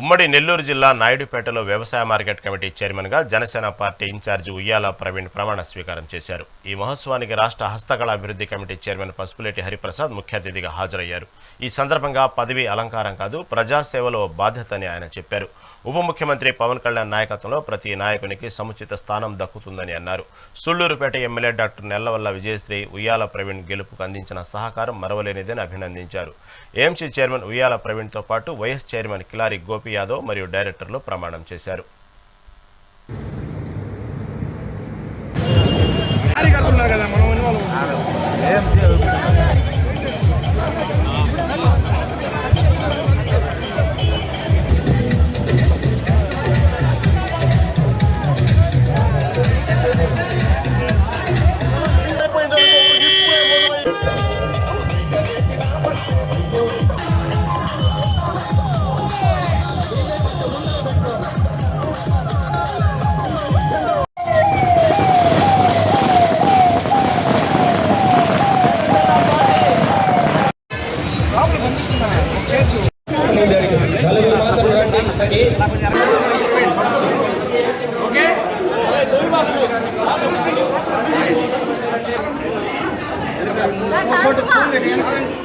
ఉమ్మడి నెల్లూరు జిల్లా నాయుడుపేటలో వ్యవసాయ మార్కెట్ కమిటీ చైర్మన్గా జనసేన పార్టీ ఇన్ఛార్జి ఉయ్యాల ప్రవీణ్ ప్రమాణ స్వీకారం చేశారు. ఈ మహోత్సవానికి రాష్ట్ర హస్తకళ అభివృద్ధి కమిటీ చైర్మన్ పసుపులేటి హరిప్రసాద్ ముఖ్య అతిథిగా హాజరయ్యారు. ఈ సందర్భంగా పదవి అలంకారం కాదు ప్రజాసేవలో బాధ్యత అని ఆయన చెప్పారు. ఉప ముఖ్యమంత్రి పవన్ కళ్యాణ్ నాయకత్వంలో ప్రతి నాయకునికి సముచిత స్థానం దక్కుతుందని అన్నారు. సుళ్ళూరుపేట ఎమ్మెల్యే డాక్టర్ నెల్లవల్ల విజయశ్రీ ఉయ్యాల ప్రవీణ్ గెలుపుకు అందించిన సహకారం మరవలేనిదని అభినందించారు. ఏఎంసీ చైర్మన్ ఉయ్యాల ప్రవీణ్తో పాటు వైఎస్ చైర్మన్ కిలారి గోపి యాదవ్ మరియు డైరెక్టర్లు ప్రమాణం చేశారు. కదా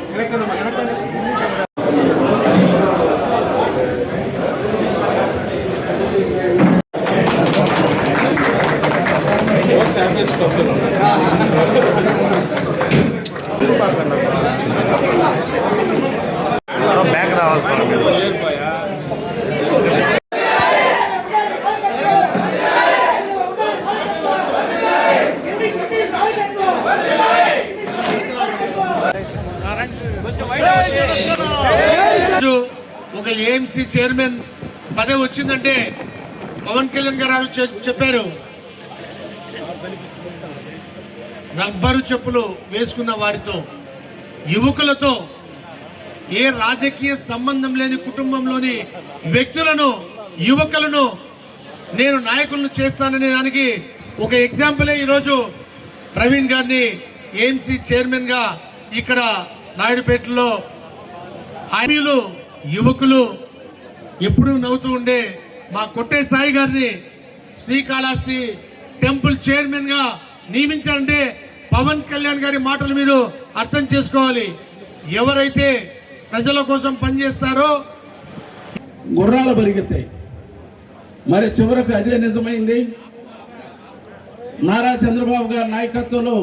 బ్యాక్ రావాల్సి రోజు ఒక ఏఎంసీ చైర్మన్ పదవి వచ్చిందంటే పవన్ కళ్యాణ్ గారు చెప్పారు. రబ్బరు చెప్పులు వేసుకున్న వారితో యువకులతో ఏ రాజకీయ సంబంధం లేని కుటుంబంలోని వ్యక్తులను యువకులను నేను నాయకులను చేస్తాననే దానికి ఒక ఎగ్జాంపులే ఈరోజు ప్రవీణ్ గారిని ఏఎంసీ చైర్మన్గా ఇక్కడ నాయుడుపేటలో హామీలు యువకులు ఎప్పుడూ నవ్వుతూ ఉండే మా కొట్టే సాయి గారిని శ్రీకాళహస్తి టెంపుల్ చైర్మన్గా నియమించాలంటే పవన్ కళ్యాణ్ గారి మాటలు మీరు అర్థం చేసుకోవాలి. ఎవరైతే ప్రజల కోసం పనిచేస్తారో? గుర్రాలు పరిగెత్తాయి. మరి చివరకు అదే నిజమైంది? నారా చంద్రబాబు గారి నాయకత్వంలో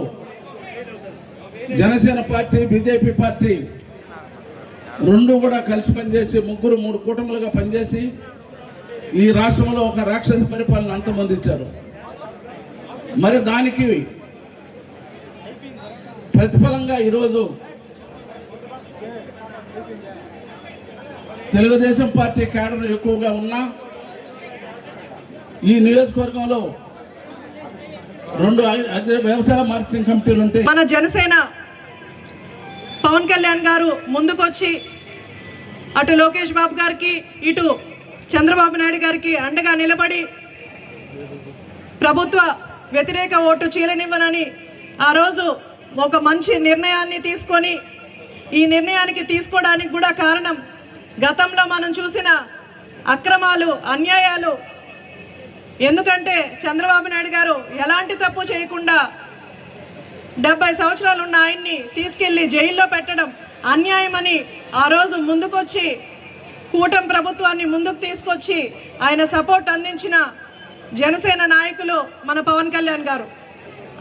జనసేన పార్టీ బీజేపీ పార్టీ రెండు కూడా కలిసి పనిచేసి ముగ్గురు మూడు కూటములుగా పనిచేసి ఈ రాష్ట్రంలో ఒక రాక్షస పరిపాలన అంతమందించారు. మరి దానికి ప్రతిఫలంగా ఈరోజు తెలుగుదేశం పార్టీ కేడర్ ఎక్కువగా ఉన్నా ఈ నియోజకవర్గంలో రెండు వ్యవసాయ మార్కెటింగ్ కమిటీలు ఉంటాయి మన జనసేన పవన్ కళ్యాణ్ గారు ముందుకొచ్చి అటు లోకేష్ బాబు గారికి ఇటు చంద్రబాబు నాయుడు గారికి అండగా నిలబడి ప్రభుత్వ వ్యతిరేక ఓటు చీలనివ్వనని ఆ రోజు ఒక మంచి నిర్ణయాన్ని తీసుకొని ఈ నిర్ణయానికి తీసుకోవడానికి కూడా కారణం గతంలో మనం చూసిన అక్రమాలు అన్యాయాలు. ఎందుకంటే చంద్రబాబు నాయుడు గారు ఎలాంటి తప్పు చేయకుండా డెబ్బై సంవత్సరాలు ఉన్న ఆయన్ని తీసుకెళ్ళి జైల్లో పెట్టడం అన్యాయమని ఆ రోజు ముందుకొచ్చి కూటమి ప్రభుత్వాన్ని ముందుకు తీసుకొచ్చి ఆయన సపోర్ట్ అందించిన జనసేన నాయకులు మన పవన్ కళ్యాణ్ గారు.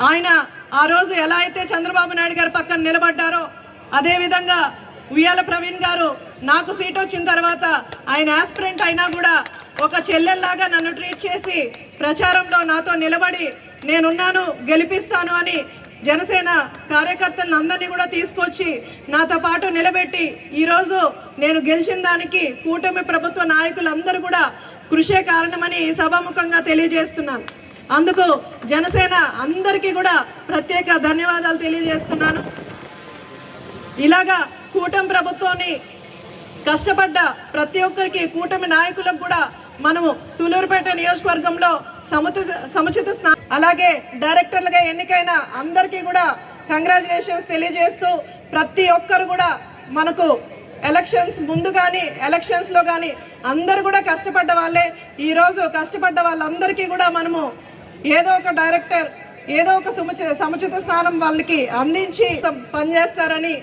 ఆయన ఆ రోజు ఎలా అయితే చంద్రబాబు నాయుడు గారు పక్కన నిలబడ్డారో అదేవిధంగా ఉయ్యాల ప్రవీణ్ గారు నాకు సీట్ వచ్చిన తర్వాత ఆయన ఆస్పిరెంట్ అయినా కూడా ఒక చెల్లెల్లాగా నన్ను ట్రీట్ చేసి ప్రచారంలో నాతో నిలబడి నేనున్నాను గెలిపిస్తాను అని జనసేన కార్యకర్తలను అందరినీ కూడా తీసుకొచ్చి నాతో పాటు నిలబెట్టి ఈరోజు నేను గెలిచిన దానికి కూటమి ప్రభుత్వ నాయకులందరూ కూడా కృషే కారణమని సభాముఖంగా తెలియజేస్తున్నాను. అందుకు జనసేన అందరికీ కూడా ప్రత్యేక ధన్యవాదాలు తెలియజేస్తున్నాను. ఇలాగా కూటమి ప్రభుత్వాన్ని కష్టపడ్డ ప్రతి ఒక్కరికి కూటమి నాయకులకు కూడా మనము సూలూరుపేట నియోజకవర్గంలో సముచ సముచిత స్నా అలాగే డైరెక్టర్లుగా ఎన్నికైన అందరికీ కూడా కంగ్రాచులేషన్స్ తెలియజేస్తూ ప్రతి ఒక్కరు కూడా మనకు ఎలక్షన్స్ ముందు కానీ ఎలక్షన్స్లో కానీ అందరు కూడా కష్టపడ్డ వాళ్ళే. ఈరోజు కష్టపడ్డ వాళ్ళందరికీ కూడా మనము ఏదో ఒక డైరెక్టర్ ఏదో ఒక సముచిత సముచిత స్థానం వాళ్ళకి అందించి పనిచేస్తారని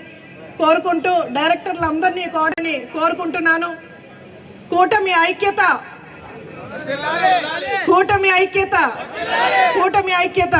కోరుకుంటూ డైరెక్టర్లు అందరినీ కోరని కోరుకుంటున్నాను. కూటమి ఐక్యత. కూటమి ఐక్యత. కూటమి ఐక్యత.